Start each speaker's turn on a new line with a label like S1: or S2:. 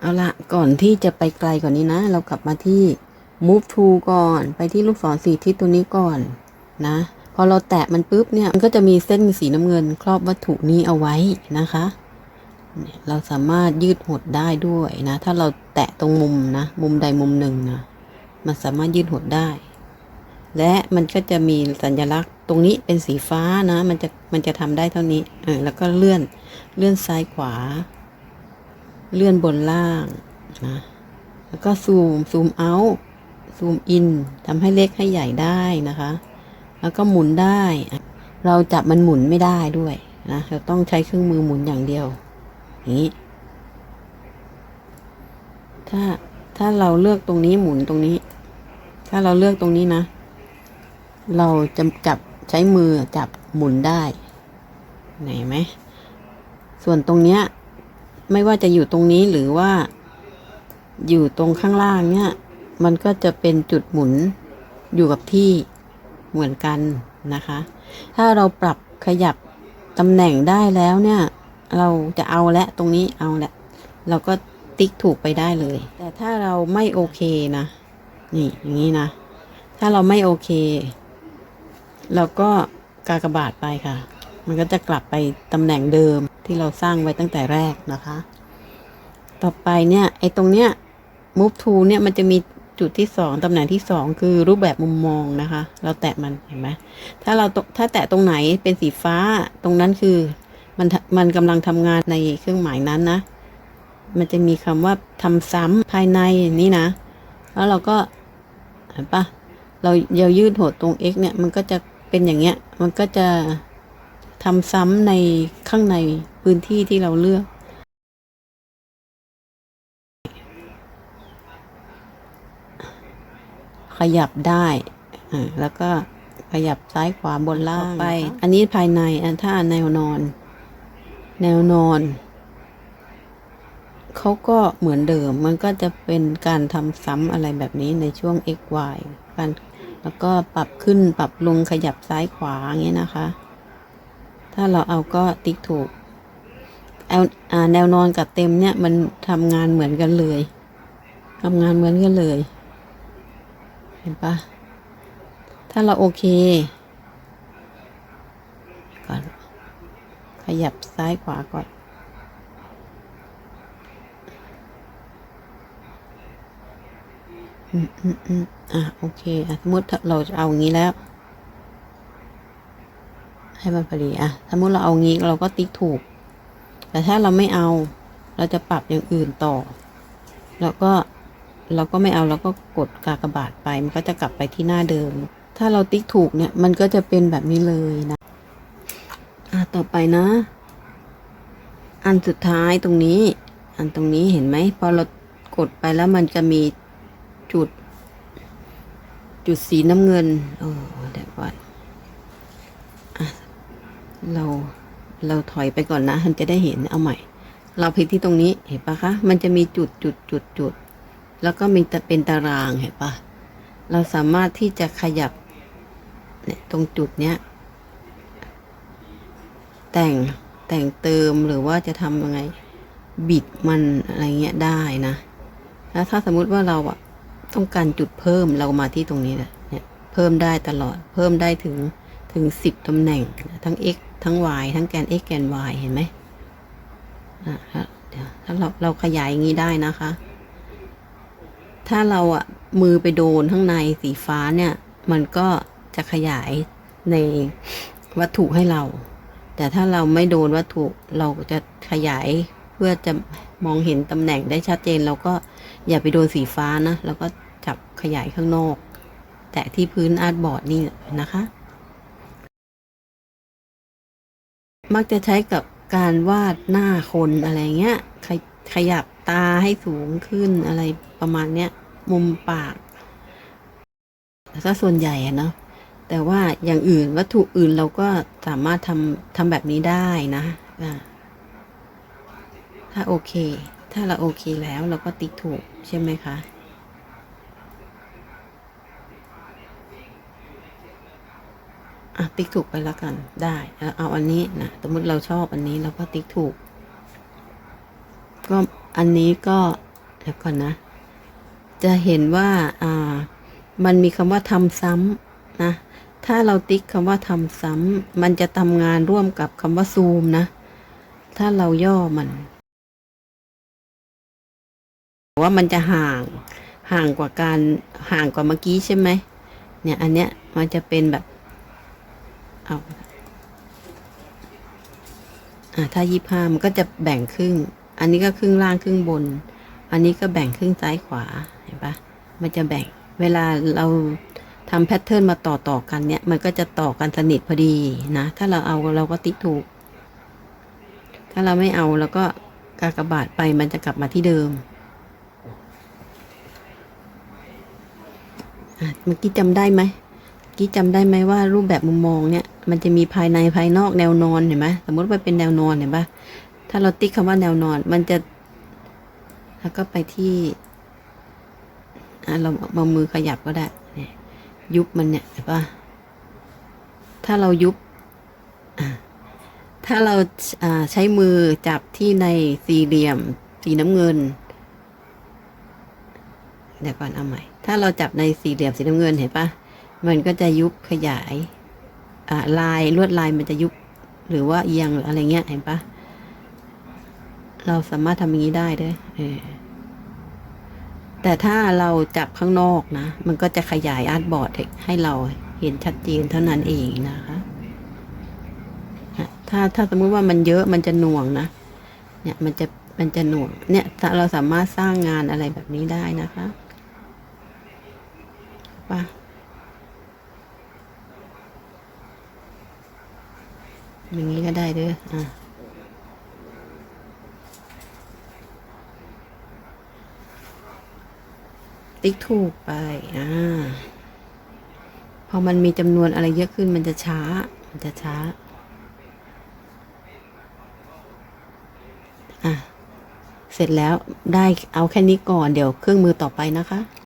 S1: เอาละก่อนที่จะไปไกลกว่านนี้นะ เรากลับมาที่ move to ก่อน ไปที่ลูกศรสีทิศตัวนี้ก่อนนะ พอเราแตะมันปุ๊บเนี่ย มันก็จะมีเส้นสีน้ำเงิน ครอบวัตถุนี้เอาไว้นะคะ เราสามารถยืดหดได้ด้วยนะ ถ้าเราแตะตรงมุมนะ มุมใดมุมหนึ่งนะ มันสามารถยืดหดได้ และมันก็จะมีสัญลักษณ์ตรงนี้เป็นสีฟ้านะ มันจะมันจะทำได้เท่านี้ แล้วก็เลื่อนเลื่อนซ้ายขวา เลื่อนบนล่างนะแล้วก็ซูมซูมเอาซูมอินทำให้เล็กให้ใหญ่ได้นะคะ แล้วก็หมุนได้ เราจับมันหมุนไม่ได้ด้วยนะเราต้องใช้เครื่องมือหมุนอย่างเดียวนี้ถ้าถ้าเราเลือกตรงนี้หมุนตรงนี้ ถ้าเราเลือกตรงนี้นะ เราจะจับใช้มือจับหมุนได้ไหนไหมส่วนตรงเนี้ย ไม่ว่าจะอยู่ตรงนี้หรือว่า อยู่ตรงข้างล่างเนี่ย มันก็จะเป็นจุดหมุนอยู่กับที่เหมือนกันนะคะ ถ้าเราปรับขยับตำแหน่งได้แล้วเนี่ย เราจะเอาและตรงนี้เอาและ เราก็ติ๊กถูกไปได้เลย แต่ถ้าเราไม่โอเคนะ นี่อย่างนี้นะ ถ้าเราไม่โอเค เราก็กากบาทไปค่ะ มันก็จะกลับไปตำแหน่งเดิมที่เราสร้างไว้ตั้งแต่แรกนะคะ ต่อไปเนี่ยไอ้ตรงเนี้ย move to เนี่ยมันจะมีจุดที่สองตำแหน่งที่สองคือรูปแบบมุมมองนะคะ เราแตะมันเห็นไหมถ้าเราถ้าแตะตรงไหนเป็นสีฟ้าตรงนั้นคือมันมันกำลังทำงานในเครื่องหมายนั้นนะ มันจะมีคำว่าทำซ้ำภายในนี่นะ แล้วเราก็เห็นปะเราเรายืดหดตรง x เนี่ยมันก็จะเป็นอย่างเงี้ย มันก็จะ ทำซ้ำในข้างในพื้นที่ที่เราเลือก ขยับได้อ่าแล้วก็ขยับซ้ายขวาบนล่างไป อันนี้ภายในอันถ้าแนวนอน แนวนอนเขาก็เหมือนเดิม มันก็จะเป็นการทำซ้ำอะไรแบบนี้ในช่วง x y การแล้วก็ปรับขึ้นปรับลงขยับซ้ายขวาอย่างเงี้ยนะคะ ถ้าเราเอาก็ติ๊กถูกเอาอ่าแนวนอนกับเต็มเนี่ยมันทำงานเหมือนกันเลยทำงานเหมือนกันเลย เห็นปะถ้าเราโอเค ก่อน ขยับซ้ายขวาก่อนอืมอืมอืมอะโอเคอะสมมติเราจะเอาอย่างนี้แล้ว ให้มันพอดีอะสมมติเราเอางี้เราก็ติ๊กถูก แต่ถ้าเราไม่เอาเราจะปรับอย่างอื่นต่อ แล้วก็เราก็ไม่เอาเราก็กดกากบาทไป มันก็จะกลับไปที่หน้าเดิม ถ้าเราติ๊กถูกเนี่ย มันก็จะเป็นแบบนี้เลยนะอะต่อไปนะ อันสุดท้ายตรงนี้ อันตรงนี้เห็นไหมพอเรากดไปแล้วมันจะมีจุด จุดสีน้ำเงินโอ้เดี๋ยวก่อน เราเราถอยไปก่อนนะมันจะได้เห็นเอาใหม่ เราพลิกที่ตรงนี้เห็นปะคะ มันจะมีจุดจุดจุดจุดแล้วก็มีแต่เป็นตารางเห็นปะเราสามารถที่จะขยับเนี่ยตรงจุดเนี้ยแต่งแต่งเติมหรือว่าจะทำยังไงบิดมันอะไรเงี้ยได้นะ แล้วถ้าสมมุติว่าเราอะต้องการจุดเพิ่มเรามาที่ตรงนี้แหละเนี่ยเพิ่มได้ตลอดเพิ่มได้ถึงถึงสิบตำแหน่งทั้ง x ทั้ง y ทั้งแกน x แกน y เห็นไหมอะถ้าเดี๋ยวถ้าเราเราขยายอย่างนี้ได้นะคะ ถ้าเราอะมือไปโดนข้างในสีฟ้าเนี่ย มันก็จะขยายในวัตถุให้เรา แต่ถ้าเราไม่โดนวัตถุเราจะขยายเพื่อจะมองเห็นตำแหน่งได้ชัดเจน เราก็อย่าไปโดนสีฟ้านะ แล้วก็จับขยายข้างนอก แตะที่พื้นอาร์ตบอร์ดนี่นะคะ มักจะใช้กับการวาดหน้าคนอะไรเงี้ย ขยขยับตาให้สูงขึ้นอะไรประมาณเนี้ย มุมปากถ้าส่วนใหญ่เนาะแต่ว่าอย่างอื่นวัตถุอื่นเราก็สามารถทำทำแบบนี้ได้นะ ถ้าโอเค ถ้าเราโอเคแล้วเราก็ติ๊กถูกใช่ไหมคะ อะติ๊กถูกไปแล้วกันได้เอาอันนี้นะสมมติเราชอบอันนี้เราก็ติ๊กถูก ก็อันนี้ก็เดี๋ยวก่อนนะ จะเห็นว่าอ่า มันมีคำว่าทำซ้ำนะถ้าเราติ๊กคำว่าทำซ้ำมันจะทำงานร่วมกับคำว่าซูมนะ ถ้าเราย่อมันว่ามันจะห่างห่างกว่าการห่างกว่าเมื่อกี้ใช่ไหมเนี่ยอันเนี้ยมันจะเป็นแบบ เอาอ่าถ้ายี่ห้ามันก็จะแบ่งครึ่ง อันนี้ก็ครึ่งล่างครึ่งบน อันนี้ก็แบ่งครึ่งซ้ายขวา เห็นปะมันจะแบ่ง เวลาเราทำแพทเทิร์นมาต่อต่อกันเนี่ย มันก็จะต่อกันสนิทพอดีนะ ถ้าเราเอาเราก็ติ๊กถูก ถ้าเราไม่เอาเราก็กากบาทไปมันจะกลับมาที่เดิมอะเมื่อกี้จำได้ไหมเมื่อกี้จำได้ไหมว่ารูปแบบมุมมองเนี่ย มันจะมีภายในภายนอกแนวนอนเห็นไหมสมมติว่าเป็นแนวนอนเห็นปะถ้าเราติ๊กคำว่าแนวนอน มันจะแล้วก็ไปที่อะเราเอามือขยับก็ได้ยุบมันเนี่ยเห็นปะถ้าเรายุบถ้าเราอ่าใช้มือจับที่ในสี่เหลี่ยม สีน้ำเงินเดี๋ยวก่อนเอาใหม่ ถ้าเราจับในสี่เหลี่ยมสีน้ำเงินเห็นปะมันก็จะยุบขยาย ลายลวดลายมันจะยุบหรือว่าเอียงหรืออะไรเงี้ยเห็นปะเราสามารถทำอย่างนี้ได้ด้วยเออแต่ถ้าเราจับข้างนอกนะ มันก็จะขยายอาร์ตบอร์ดให้เราเห็นชัดเจนเท่านั้นเองนะคะ ถ้าถ้าสมมติว่ามันเยอะมันจะหน่วงนะ เนี่ยมันจะมันจะหน่วง เนี่ยเราสามารถสร้างงานอะไรแบบนี้ได้นะคะป่ะ อย่างนี้ก็ได้ด้วยอะติ๊กถูกไป อ่า พอมันมีจำนวนอะไรเยอะขึ้นมันจะช้า มันจะช้า อะ เสร็จแล้วได้เอาแค่นี้ก่อนเดี๋ยวเครื่องมือต่อไปนะคะ